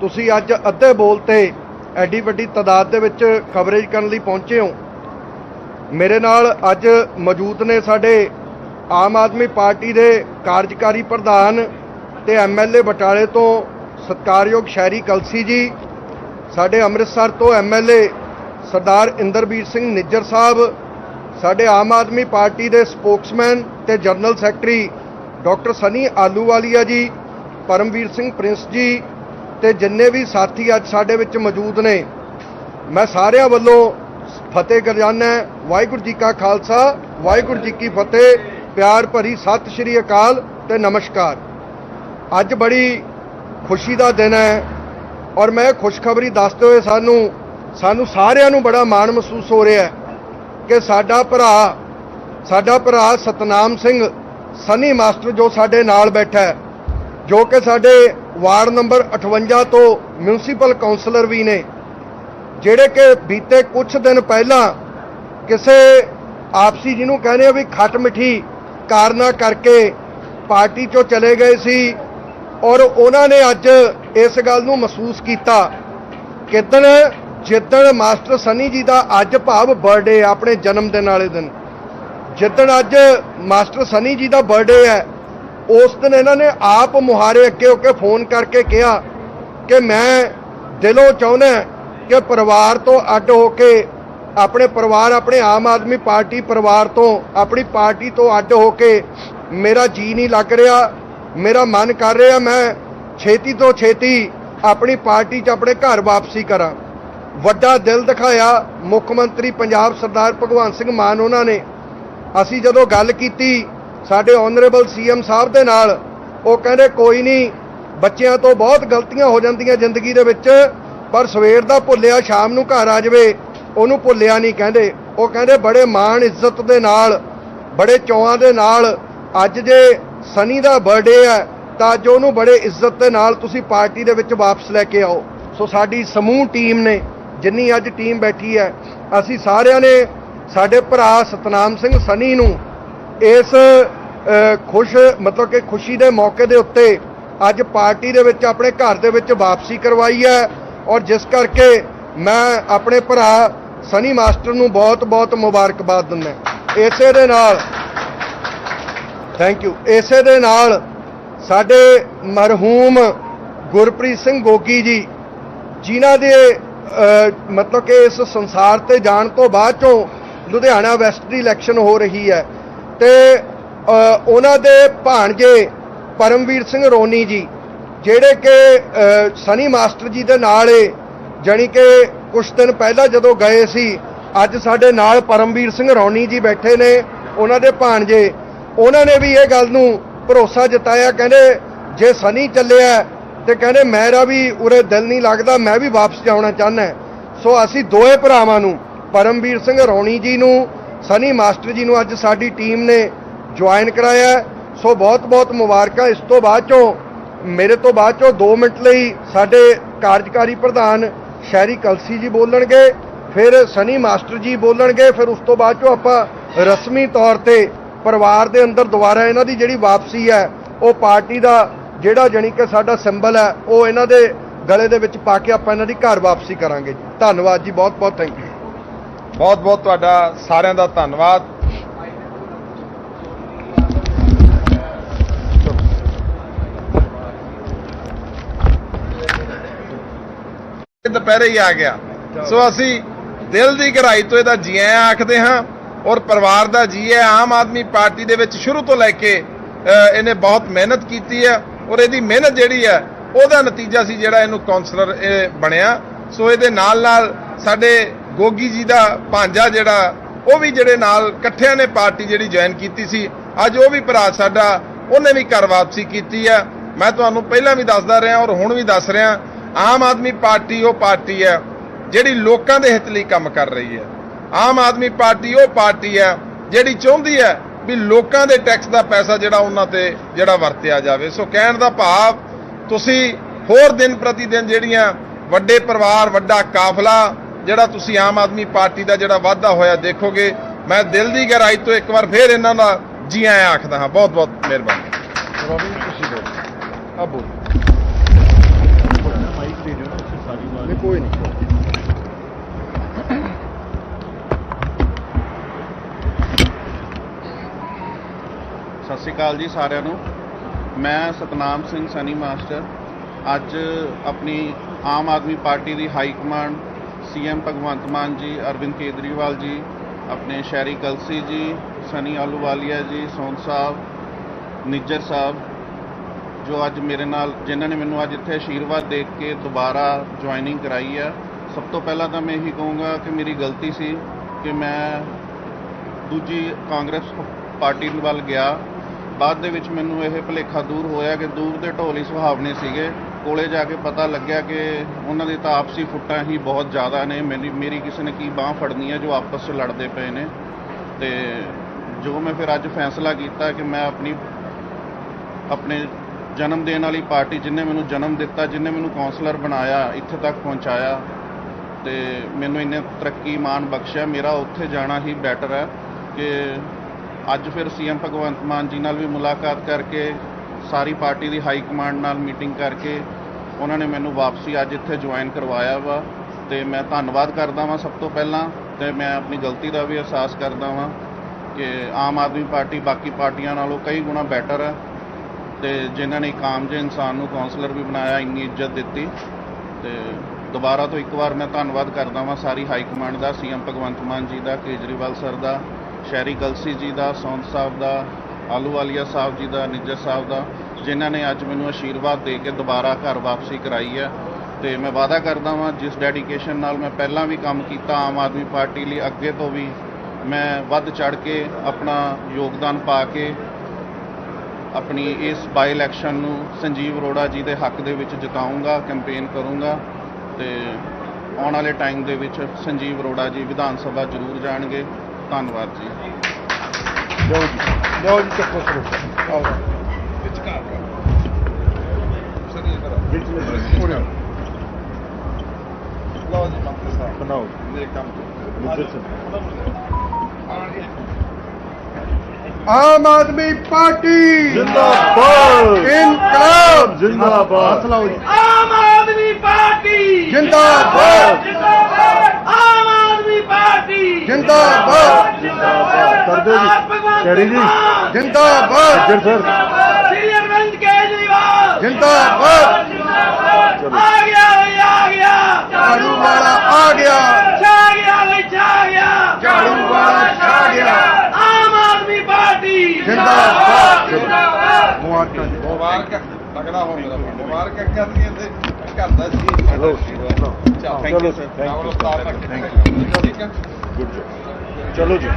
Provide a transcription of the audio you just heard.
ਤੁਸੀਂ ਅੱਜ ਅੱਧੇ ਬੋਲ ਤੇ ਐਡੀ ਵੱਡੀ ਤਾਦਾਦ ਦੇ ਵਿੱਚ ਕਵਰੇਜ ਕਰਨ ਲਈ ਪਹੁੰਚੇ ਹੋ। ਮੇਰੇ ਨਾਲ ਅੱਜ ਮੌਜੂਦ ਨੇ ਸਾਡੇ ਆਮ ਆਦਮੀ ਪਾਰਟੀ ਦੇ ਕਾਰਜਕਾਰੀ ਪ੍ਰਧਾਨ ਤੇ ਐਮਐਲਏ ਬਟਾਲੇ ਤੋਂ ਸਤਕਾਰਯੋਗ ਸ਼ਹਿਰੀ ਕਲਸੀ ਜੀ, ਸਾਡੇ ਅੰਮ੍ਰਿਤਸਰ ਤੋਂ ਐਮਐਲਏ ਸਰਦਾਰ ਇੰਦਰਬੀਰ ਸਿੰਘ ਨਿੱਜਰ ਸਾਹਿਬ, ਸਾਡੇ ਆਮ ਆਦਮੀ ਪਾਰਟੀ ਦੇ ਸਪੋਕਸਮੈਨ ਤੇ general secretary doctor Sunny Ahluwalia ji, Paramvir Singh Prince ਜੀ ਤੇ ਜਿੰਨੇ ਵੀ ਸਾਥੀ ਅੱਜ ਸਾਡੇ ਵਿੱਚ ਮੌਜੂਦ ਨੇ, ਮੈਂ ਸਾਰਿਆਂ ਵੱਲੋਂ ਫਤਿਹ ਕਰਜਾਨਾ ਵਾਹਿਗੁਰੂ ਜੀ ਕਾ ਖਾਲਸਾ, ਵਾਹਿਗੁਰੂ ਜੀ ਕੀ ਫਤਿਹ। ਪਿਆਰ ਭਰੀ ਸਤਿ ਸ਼੍ਰੀ ਅਕਾਲ ਤੇ ਨਮਸਕਾਰ। ਅੱਜ ਬੜੀ ਖੁਸ਼ੀ ਦਾ ਦਿਨ ਹੈ ਔਰ ਮੈਂ ਖੁਸ਼ਖਬਰੀ ਦੱਸਦੇ ਹੋਏ ਸਾਨੂੰ ਸਾਨੂੰ ਸਾਰਿਆਂ ਨੂੰ ਬੜਾ ਮਾਣ ਮਹਿਸੂਸ ਹੋ ਰਿਹਾ ਹੈ ਕਿ ਸਾਡਾ ਭਰਾ ਸਾਡਾ ਭਰਾ ਸਤਨਾਮ ਸਿੰਘ, ਸਨੀ ਮਾਸਟਰ ਜੋ ਸਾਡੇ ਨਾਲ ਬੈਠਾ ਹੈ, ਜੋ ਕਿ ਸਾਡੇ ਵਾਰਡ ਨੰਬਰ 58 ਤੋਂ ਮਿਊਨਿਸਪਲ ਕਾਉਂਸਲਰ ਵੀ ਨੇ, ਜਿਹੜੇ ਕਿ ਬੀਤੇ ਕੁਝ ਦਿਨ ਪਹਿਲਾਂ ਕਿਸੇ ਆਪਸੀ ਜਿਹਨੂੰ ਕਹਿੰਦੇ ਆ ਵੀ ਖੱਟ ਮਿੱਠੀ ਕਾਰਨਾ ਕਰਕੇ ਪਾਰਟੀ ਚੋਂ ਚਲੇ ਗਏ ਸੀ ਔਰ ਉਹਨਾਂ ਨੇ ਅੱਜ ਇਸ ਗੱਲ ਨੂੰ ਮਹਿਸੂਸ ਕੀਤਾ ਕਿਦਣ ਜਿੱਦਣ ਮਾਸਟਰ ਸਨੀ ਜੀ ਦਾ ਅੱਜ ਭਾਵ ਬਰਥਡੇ ਆਪਣੇ ਜਨਮ ਦਿਨ ਵਾਲੇ ਦਿਨ, ਜਿੱਦਣ ਅੱਜ ਮਾਸਟਰ ਸਨੀ ਜੀ ਦਾ ਬਰਥਡੇ ਹੈ ਉਸ ਦਿਨ ਇਹਨਾਂ ਨੇ ਆਪ ਮੁਹਾਰੇ ਅੱਗੇ ਹੋ ਕੇ ਫੋਨ ਕਰਕੇ ਕਿਹਾ ਕਿ ਮੈਂ ਦਿਲੋਂ ਚਾਹੁੰਦਾ ਕਿ ਪਰਿਵਾਰ ਤੋਂ ਅੱਡ ਹੋ ਕੇ ਆਪਣੇ ਪਰਿਵਾਰ, ਆਪਣੇ ਆਮ ਆਦਮੀ ਪਾਰਟੀ ਪਰਿਵਾਰ ਤੋਂ, ਆਪਣੀ ਪਾਰਟੀ ਤੋਂ ਅੱਡ ਹੋ ਕੇ ਮੇਰਾ ਜੀ ਨਹੀਂ ਲੱਗ ਰਿਹਾ, ਮੇਰਾ ਮਨ ਕਰ ਰਿਹਾ ਮੈਂ ਛੇਤੀ ਤੋਂ ਛੇਤੀ ਆਪਣੀ ਪਾਰਟੀ 'ਚ ਆਪਣੇ ਘਰ ਵਾਪਸੀ ਕਰਾਂ। ਵੱਡਾ ਦਿਲ ਦਿਖਾਇਆ ਮੁੱਖ ਮੰਤਰੀ ਪੰਜਾਬ ਸਰਦਾਰ ਭਗਵੰਤ ਸਿੰਘ ਮਾਨ ਉਹਨਾਂ ਨੇ। ਅਸੀਂ ਜਦੋਂ ਗੱਲ ਕੀਤੀ ਸਾਡੇ ਆਨਰੇਬਲ ਸੀਐਮ ਸਾਹਿਬ ਦੇ ਨਾਲ, ਉਹ ਕਹਿੰਦੇ ਕੋਈ ਨਹੀਂ, ਬੱਚਿਆਂ ਤੋਂ ਬਹੁਤ ਗਲਤੀਆਂ ਹੋ ਜਾਂਦੀਆਂ ਜ਼ਿੰਦਗੀ ਦੇ ਵਿੱਚ, ਪਰ ਸਵੇਰ ਦਾ ਭੁੱਲਿਆ, ਸ਼ਾਮ ਨੂੰ ਘਰ ਆ ਜਾਵੇ, ਉਹਨੂੰ ਭੁੱਲਿਆ ਨਹੀਂ ਕਹਿੰਦੇ। ਉਹ ਕਹਿੰਦੇ ਬੜੇ ਮਾਣ ਇੱਜ਼ਤ ਦੇ ਨਾਲ, ਬੜੇ ਚੌਆਂ ਦੇ ਨਾਲ, ਅੱਜ ਜੇ ਸਨੀ ਦਾ ਬਰਥਡੇ ਹੈ, ਤਾਂ ਅੱਜ ਉਹਨੂੰ ਬੜੇ ਇੱਜ਼ਤ ਦੇ ਨਾਲ ਤੁਸੀਂ ਪਾਰਟੀ ਦੇ ਵਿੱਚ ਵਾਪਸ ਲੈ ਕੇ ਆਓ। ਸੋ ਸਾਡੀ ਸਮੂਹ ਟੀਮ ਨੇ, ਜਿੰਨੀ ਅੱਜ ਟੀਮ ਬੈਠੀ ਹੈ, ਅਸੀਂ ਸਾਰਿਆਂ ਨੇ ਸਾਡੇ ਭਰਾ ਸਤਨਾਮ ਸਿੰਘ ਸਨੀ ਨੂੰ ਇਸ ਖੁਸ਼, ਮਤਲਬ ਕਿ ਖੁਸ਼ੀ ਦੇ ਮੌਕੇ ਦੇ ਉੱਤੇ ਅੱਜ ਪਾਰਟੀ ਦੇ ਵਿੱਚ, ਆਪਣੇ ਘਰ ਦੇ ਵਿੱਚ ਵਾਪਸੀ ਕਰਵਾਈ ਹੈ ਔਰ ਜਿਸ ਕਰਕੇ ਮੈਂ ਆਪਣੇ ਭਰਾ ਸਨੀ ਮਾਸਟਰ ਨੂੰ ਬਹੁਤ-ਬਹੁਤ ਮੁਬਾਰਕਬਾਦ ਦਿੰਦਾ ਇਸੇ ਦੇ ਨਾਲ ਥੈਂਕ ਯੂ ਇਸੇ ਦੇ ਨਾਲ ਸਾਡੇ ਮਰਹੂਮ ਗੁਰਪ੍ਰੀਤ ਸਿੰਘ ਗੋਗੀ ਜੀ, ਜਿਨ੍ਹਾਂ ਦੇ ਮਤਲਬ ਕਿ ਇਸ ਸੰਸਾਰ ਤੇ ਜਾਣ ਤੋਂ ਬਾਅਦ ਚੋਂ ਲੁਧਿਆਣਾ ਵੈਸਟ ਦੀ ਇਲੈਕਸ਼ਨ ਹੋ ਰਹੀ ਹੈ। ਤੇ ਉਹਨਾਂ ਦੇ ਭਾਣਜੇ ਪਰਮਵੀਰ ਸਿੰਘ ਰੋਨੀ ਜੀ, ਜਿਹੜੇ ਕਿ ਸਨੀ ਮਾਸਟਰ ਜੀ ਦੇ ਨਾਲ ਏ, ਜਾਣੀ ਕਿ ਕੁਝ ਦਿਨ ਪਹਿਲਾਂ ਜਦੋਂ ਗਏ ਸੀ, ਅੱਜ ਸਾਡੇ ਨਾਲ ਪਰਮਵੀਰ ਸਿੰਘ ਰੋਨੀ ਜੀ ਬੈਠੇ ਨੇ, ਉਹਨਾਂ ਦੇ ਭਾਣਜੇ। ਉਹਨਾਂ ਨੇ ਵੀ ਇਹ ਗੱਲ ਨੂੰ ਭਰੋਸਾ ਜਤਾਇਆ, ਕਹਿੰਦੇ ਜੇ ਸਨੀ ਚੱਲਿਆ, ਤੇ ਕਹਿੰਦੇ ਮੇਰਾ ਵੀ ਉਰੇ ਦਿਲ ਨਹੀਂ ਲੱਗਦਾ, ਮੈਂ ਵੀ ਵਾਪਸ ਜਾਣਾ ਚਾਹੁੰਦਾ। ਸੋ ਅਸੀਂ ਦੋਏ ਭਰਾਵਾਂ ਨੂੰ, ਪਰਮਵੀਰ ਸਿੰਘ ਰੌਣੀ ਜੀ ਨੂੰ, ਸਨੀ ਮਾਸਟਰ ਜੀ ਨੂੰ ਅੱਜ ਸਾਡੀ ਟੀਮ ਨੇ ਜੁਆਇਨ ਕਰਾਇਆ ਸੋ ਬਹੁਤ-ਬਹੁਤ ਮੁਬਾਰਕਾਂ। ਇਸ ਤੋਂ ਬਾਅਦ ਚੋਂ, ਮੇਰੇ ਤੋਂ ਬਾਅਦ ਚੋਂ 2 ਮਿੰਟ ਲਈ ਸਾਡੇ ਕਾਰਜਕਾਰੀ ਪ੍ਰਧਾਨ ਸ਼ਹਿਰੀ ਕਲਸੀ ਜੀ ਬੋਲਣਗੇ, ਫਿਰ ਸਨੀ ਮਾਸਟਰ ਜੀ ਬੋਲਣਗੇ, ਫਿਰ ਉਸ ਤੋਂ ਬਾਅਦ ਚੋਂ ਆਪਾਂ ਰਸਮੀ ਤੌਰ ਤੇ ਪਰਿਵਾਰ ਦੇ ਅੰਦਰ ਦੁਬਾਰਾ ਇਹਨਾਂ ਦੀ ਜਿਹੜੀ ਵਾਪਸੀ ਹੈ, ਉਹ ਪਾਰਟੀ ਦਾ ਜਿਹੜਾ ਜਾਣੀ ਕਿ ਸਾਡਾ ਸਿੰਬਲ ਹੈ, ਉਹ ਇਹਨਾਂ ਦੇ ਗਲੇ ਦੇ ਵਿੱਚ ਪਾ ਕੇ ਆਪਾਂ ਇਹਨਾਂ ਦੀ ਘਰ ਵਾਪਸੀ ਕਰਾਂਗੇ। ਜੀ ਧੰਨਵਾਦ ਜੀ, ਬਹੁਤ ਬਹੁਤ ਥੈਂਕ ਯੂ ਬਹੁਤ ਬਹੁਤ ਤੁਹਾਡਾ ਸਾਰਿਆਂ ਦਾ ਧੰਨਵਾਦ। ਦੁਪਹਿਰੇ ਹੀ ਆ ਗਿਆ। ਸੋ ਅਸੀਂ ਦਿਲ ਦੀ ਗਹਿਰਾਈ ਤੋਂ ਇਹਦਾ ਜੀ ਆਇਆਂ ਆਖਦੇ ਹਾਂ ਔਰ ਪਰਿਵਾਰ ਦਾ ਜੀ ਹੈ ਆਮ ਆਦਮੀ ਪਾਰਟੀ ਦੇ ਵਿੱਚ ਸ਼ੁਰੂ ਤੋਂ ਲੈ ਕੇ ਅ, ਇਹਨੇ ਬਹੁਤ ਮਿਹਨਤ ਕੀਤੀ ਹੈ ਔਰ ਇਹਦੀ ਮਿਹਨਤ ਜਿਹੜੀ ਹੈ ਉਹਦਾ ਨਤੀਜਾ ਸੀ ਜਿਹੜਾ ਇਹਨੂੰ ਕਾਉਂਸਲਰ ਇਹ ਬਣਿਆ। ਸੋ ਇਹਦੇ ਨਾਲ ਨਾਲ ਸਾਡੇ ਗੋਗੀ ਜੀ ਦਾ ਭਾਂਜਾ ਜਿਹੜਾ ਉਹ ਵੀ ਜਿਹੜੇ ਨਾਲ ਇਕੱਠਿਆਂ ਨੇ ਪਾਰਟੀ ਜਿਹੜੀ ਜੁਆਇਨ ਕੀਤੀ ਸੀ ਅੱਜ ਉਹ ਵੀ ਭਰਾ ਸਾਡਾ ਉਹਨੇ ਵੀ ਘਰ ਵਾਪਸੀ ਕੀਤੀ ਹੈ। ਮੈਂ ਤੁਹਾਨੂੰ ਪਹਿਲਾਂ ਵੀ ਦੱਸਦਾ ਰਿਹਾ ਔਰ ਹੁਣ ਵੀ ਦੱਸ ਰਿਹਾ ਆਮ ਆਦਮੀ ਪਾਰਟੀ ਉਹ ਪਾਰਟੀ ਹੈ ਜਿਹੜੀ ਲੋਕਾਂ ਦੇ ਹਿੱਤ ਲਈ ਕੰਮ ਕਰ ਰਹੀ ਹੈ। ਆਮ ਆਦਮੀ ਪਾਰਟੀ ਉਹ ਪਾਰਟੀ ਹੈ ਜਿਹੜੀ ਚਾਹੁੰਦੀ ਹੈ ਵੀ ਲੋਕਾਂ ਦੇ ਟੈਕਸ ਦਾ ਪੈਸਾ ਜਿਹੜਾ ਉਹਨਾਂ ਤੇ ਜਿਹੜਾ ਵਰਤਿਆ ਜਾਵੇ। ਸੋ ਕਹਿਣ ਦਾ ਭਾਵ, ਤੁਸੀਂ ਹੋਰ ਦਿਨ ਪ੍ਰਤੀ ਦਿਨ ਜਿਹੜੀਆਂ ਵੱਡੇ ਪਰਿਵਾਰ, ਵੱਡਾ ਕਾਫਲਾ ਜਿਹੜਾ ਤੁਸੀਂ ਆਮ ਆਦਮੀ ਪਾਰਟੀ ਦਾ ਜਿਹੜਾ ਵਾਅਦਾ ਹੋਇਆ ਦੇਖੋਗੇ, ਮੈਂ ਦਿਲ ਦੀ ਗਹਿਰਾਈ ਤੋਂ ਇੱਕ ਵਾਰ ਫੇਰ ਇਹਨਾਂ ਦਾ ਜੀ ਆਇਆਂ ਆਖਦਾ ਹਾਂ। ਬਹੁਤ ਬਹੁਤ ਮਿਹਰਬਾਨੀ। ਰੋਬਿਨ ਤੁਸੀਂ ਬੋਲੋ। ਆ ਬੋਲੋ। ਕੋਈ ਨਹੀਂ ходить. ਸਤਿ ਸ਼੍ਰੀ ਅਕਾਲ ਜੀ ਸਾਰਿਆਂ ਨੂੰ ਮੈਂ ਸਤਨਾਮ ਸਿੰਘ ਸਨੀ ਮਾਸਟਰ ਅੱਜ ਆਪਣੀ ਆਮ ਆਦਮੀ ਪਾਰਟੀ ਦੀ high command CM Bhagwant Mann ji, Arvind Kejriwal ਜੀ, ਆਪਣੇ ਸ਼ਹਿਰੀ ਕਲਸੀ ਜੀ ਸਨੀ ਆਲੂਵਾਲੀਆ ਜੀ ਸੋਨ ਸਾਹਿਬ, ਨਿੱਜਰ ਸਾਹਿਬ ਜੋ ਅੱਜ ਮੇਰੇ ਨਾਲ, ਜਿਨ੍ਹਾਂ ਨੇ ਮੈਨੂੰ ਅੱਜ ਇੱਥੇ ਆਸ਼ੀਰਵਾਦ ਦੇ ਕੇ ਦੁਬਾਰਾ ਜੁਆਇਨਿੰਗ ਕਰਾਈ ਹੈ ਸਭ ਤੋਂ ਪਹਿਲਾਂ ਤਾਂ ਮੈਂ ਇਹੀ ਕਹੂੰਗਾ ਕਿ ਮੇਰੀ ਗਲਤੀ ਸੀ ਕਿ ਮੈਂ ਦੂਜੀ ਕਾਂਗਰਸ ਪਾਰਟੀ ਵੱਲ ਗਿਆ। ਬਾਅਦ ਦੇ ਵਿੱਚ ਮੈਨੂੰ ਇਹ ਭੁਲੇਖਾ ਦੂਰ ਹੋਇਆ ਕਿ ਦੂਰ ਦੇ ਢੋਲੀ ਸੁਹਾਵਣੇ ਸੀਗੇ। ਕੋਲੇ ਜਾ ਕੇ ਪਤਾ ਲੱਗਿਆ ਕਿ ਉਹਨਾਂ ਦੀ ਤਾਂ ਆਪਸੀ ਫੁੱਟਾਂ ਹੀ ਬਹੁਤ ਜ਼ਿਆਦਾ ਨੇ। ਮੇਰੀ ਮੇਰੀ ਕਿਸੇ ਨੇ ਕੀ ਬਾਹ ਫੜਨੀ ਹੈ ਜੋ ਆਪਸ 'ਚ ਲੜਦੇ ਪਏ ਨੇ। ਤੇ ਜੋ ਮੈਂ ਫਿਰ ਅੱਜ ਫੈਸਲਾ ਕੀਤਾ ਕਿ ਮੈਂ ਆਪਣੀ, ਆਪਣੇ ਜਨਮ ਦੇਣ ਵਾਲੀ ਪਾਰਟੀ ਜਿਨੇ ਮੈਨੂੰ ਜਨਮ ਦਿੱਤਾ, ਜਿਨੇ ਮੈਨੂੰ ਕਾਉਂਸਲਰ ਬਣਾਇਆ, ਇੱਥੇ ਤੱਕ ਪਹੁੰਚਾਇਆ ਤੇ ਮੈਨੂੰ ਇੰਨੇ ਤਰੱਕੀ ਮਾਣ ਬਖਸ਼ਿਆ। ਮੇਰਾ ਉੱਥੇ ਜਾਣਾ ਹੀ ਬੈਟਰ ਹੈ ਕਿ ਅੱਜ ਫਿਰ ਸੀਐਮ ਭਗਵੰਤ ਮਾਨ ਜੀ ਨਾਲ ਵੀ ਮੁਲਾਕਾਤ ਕਰਕੇ, ਸਾਰੀ ਪਾਰਟੀ ਦੀ ਹਾਈ ਕਮਾਂਡ ਨਾਲ ਮੀਟਿੰਗ ਕਰਕੇ ਉਹਨਾਂ ਨੇ ਮੈਨੂੰ ਵਾਪਸੀ ਅੱਜ ਇੱਥੇ ਜੁਆਇਨ ਕਰਵਾਇਆ ਵਾ ਤੇ ਮੈਂ ਧੰਨਵਾਦ ਕਰਦਾ ਵਾਂ ਸਭ ਤੋਂ ਪਹਿਲਾਂ ਤੇ ਮੈਂ ਆਪਣੀ ਗਲਤੀ ਦਾ ਵੀ ਅਹਿਸਾਸ ਕਰਦਾ ਵਾਂ ਕਿ ਆਮ ਆਦਮੀ ਪਾਰਟੀ ਬਾਕੀ ਪਾਰਟੀਆਂ ਨਾਲੋਂ ਕਈ ਗੁਣਾ ਬੈਟਰ ਹੈ। ਤੇ ਜਿਨ੍ਹਾਂ ਨੇ ਇੱਕ ਆਮ ਜਿਹੇ ਇਨਸਾਨ ਨੂੰ ਕਾਉਂਸਲਰ ਵੀ ਬਣਾਇਆ, ਇੰਨੀ ਇੱਜ਼ਤ ਦਿੱਤੀ। ਤੇ ਦੁਬਾਰਾ ਤੋਂ ਇੱਕ ਵਾਰ ਮੈਂ ਧੰਨਵਾਦ ਕਰਦਾ ਵਾਂ ਸਾਰੀ ਹਾਈ ਕਮਾਂਡ ਦਾ ਸੀਐਮ ਭਗਵੰਤ ਮਾਨ ਜੀ ਦਾ, ਕੇਜਰੀਵਾਲ ਸਰ ਦਾ, ਸ਼ਹਿਰੀ ਕਲਸੀ ਜੀ ਦਾ, ਸੌਂਦ ਸਾਹਿਬ ਦਾ ਆਲੂਵਾਲੀਆ ਸਾਹਿਬ ਜੀ ਦਾ, ਨਿੱਜਰ ਸਾਹਿਬ ਦਾ, ਜਿਨ੍ਹਾਂ ਨੇ ਅੱਜ ਮੈਨੂੰ ਆਸ਼ੀਰਵਾਦ ਦੇ ਕੇ ਦੁਬਾਰਾ ਘਰ ਵਾਪਸੀ ਕਰਾਈ ਹੈ। ਤੇ ਮੈਂ ਵਾਅਦਾ ਕਰਦਾ ਵਾਂ, ਜਿਸ ਡੈਡੀਕੇਸ਼ਨ ਨਾਲ ਮੈਂ ਪਹਿਲਾਂ ਵੀ ਕੰਮ ਕੀਤਾ ਆਮ ਆਦਮੀ ਪਾਰਟੀ ਲਈ, ਅੱਗੇ ਤੋਂ ਵੀ ਮੈਂ ਵੱਧ ਚੜ ਕੇ ਆਪਣਾ ਯੋਗਦਾਨ ਪਾ ਕੇ ਆਪਣੀ ਇਸ ਬਾਈ ਇਲੈਕਸ਼ਨ ਨੂੰ ਸੰਜੀਵ ਅਰੋੜਾ ਜੀ ਦੇ ਹੱਕ ਦੇ ਵਿੱਚ ਜਿਤਾਉਂਗਾ ਕੈਂਪੇਨ ਕਰੂੰਗਾ ਤੇ ਆਉਣ ਵਾਲੇ ਟਾਈਮ ਦੇ ਵਿੱਚ ਸੰਜੀਵ ਅਰੋੜਾ ਜੀ ਵਿਧਾਨ ਸਭਾ ਜ਼ਰੂਰ ਜਾਣਗੇ। ਧੰਨਵਾਦ ਜੀ। ਲਓ ਜੀ ਲਓ ਜੀ ਚੱਕੋ ਸ਼ੁਰੂ। ਆਓ। ਵਿਚਕਾਰ ਲਓ ਜੀ ਮੰਤਰੀ ਸਾਹਿਬ ਬਣਾਓ। ਮੇਰੇ ਕੰਮ ਨਿੱਜਰ ਆਮ ਆਦਮੀ ਪਾਰਟੀ। ਜਿੰਦਾਬਾਦ। ਇਨਕਲਾਬ। ਜਿੰਦਾਬਾਦ। ਹੱਥ ਲਾਓ ਜੀ। ਆਮ ਆਦਮੀ ਪਾਰਟੀ। ਜਿੰਦਾਬਾਦ। ਜਿੰਦਾਬਾਦ। ਆਮ ਆਦਮੀ ਪਾਰਟੀ। ਜਿੰਦਾਬਾਦ। ਜਿੰਦਾਬਾਦ। ਕਰ ਦਿਓ ਜੀ। ਸ਼ੈਰੀ ਜੀ। ਜਿੰਦਾਬਾਦ। ਨਿੱਜਰ ਸਰ। ਸ੍ਰੀ ਅਰਵਿੰਦ ਕੇਜਰੀਵਾਲ। ਜਿੰਦਾਬਾਦ। ਚਲੋ ਆ ਗਿਆ ਆ ਗਿਆ। ਝਾੜੂ ਵਾਲਾ ਆ ਗਿਆ ਵੀ ਛਾ ਗਿਆ ਝਾੜੂ ਵਾਲਾ ਛਾ ਗਿਆ ਆਮ ਆਦਮੀ ਪਾਰਟੀ ਜਿੰਦਾਬਾਦ। ਜਿੰਦਾਬਾਦ ਮੁਬਾਰਕਾਂ ਜੀ ਮੁਬਾਰਕ। ਤਗੜਾ ਹੋ ਮੇਰਾ ਮੁਬਾਰਕ। ਕਰਨੀਆਂ ਤੇ ਘਰ ਦਾ ਜੀ ਚਲੋ ਚਲੋ thank you sir thank you ਠੀਕ ਹੈ ਗੁੱਡ ਚਲੋ ਜੀ।